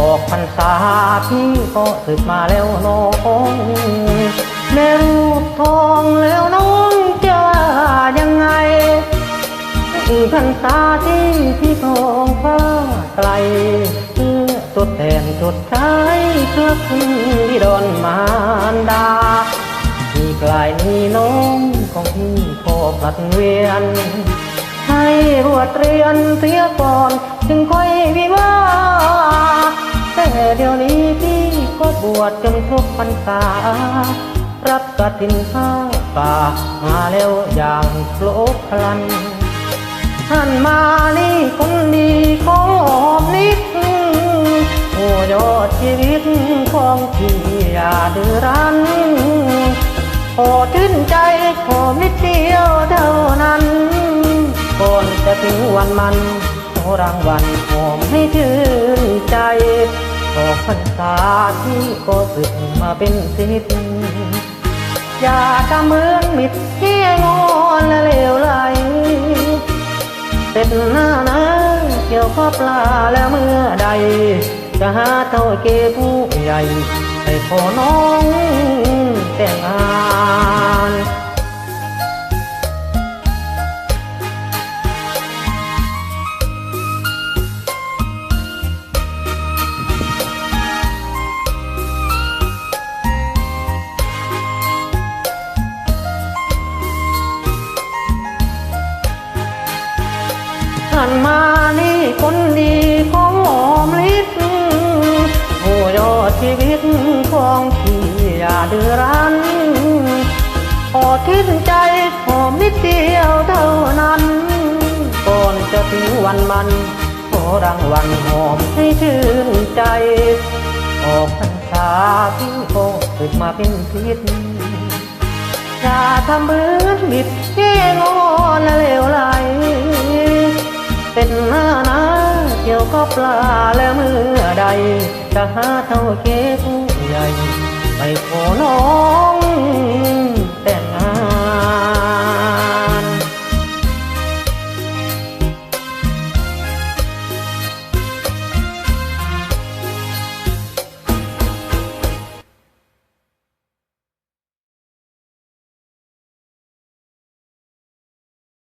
บอกพี่ก็สึกมาแล้วน้องแม่รูปทองแล้วน้องจะว่ายังไงพรรษาที่พี่คองฟ้าไกลเพื่อทดแทนจดใช้เพื่อคุณที่ดอนมารดาที่กลายนี้น้องของพี่ขอผลัดเวียน ดเรียนเสียก่อนจึงค่อยวิวาแต่เดี๋ยวนี้พี่ก็บวชจนครบพรรษารับกฐินห้าป่ามาแล้วอย่างโปรดพลัน ท่านมานี่คนดีขอหอมนิดโอ้ยอดชีวิตของพี่อย่าดื้อรั้นขอชื่นใจขอนิดเดียวเท่านั้น ถึงวันมันขอรางวัลหอมให้ชื่นใจขอพรรษาที่ก็สึกมาเป็นสิทธิ์อย่าทำเหมือนมิดเที่ยงอนและเลวไหลเสร็จหน้านะเกี่ยวข้อปลาแล้วเมื่อใด จะหาเท่าเกผู้ใหญ่ให้ขอน้อง ท่านมานี่คนดีของหอมลิศโอ้ยอดชีวิตของพี่อย่าเดือรั้นขอทิ้นใจหอมนิดเดียวเท่านั้นก่อนจะถึงวันมันขอรางวัลหอมให้ชื่นใจออกพรรษาพี่ก็สึกมาเป็นพิษอย่าทำเหมือบิดเที่งอนและเลวไหล ปลาแล้วเมื่อใด จะหาเท่าเกผู้ใหญ่ไปขอน้อง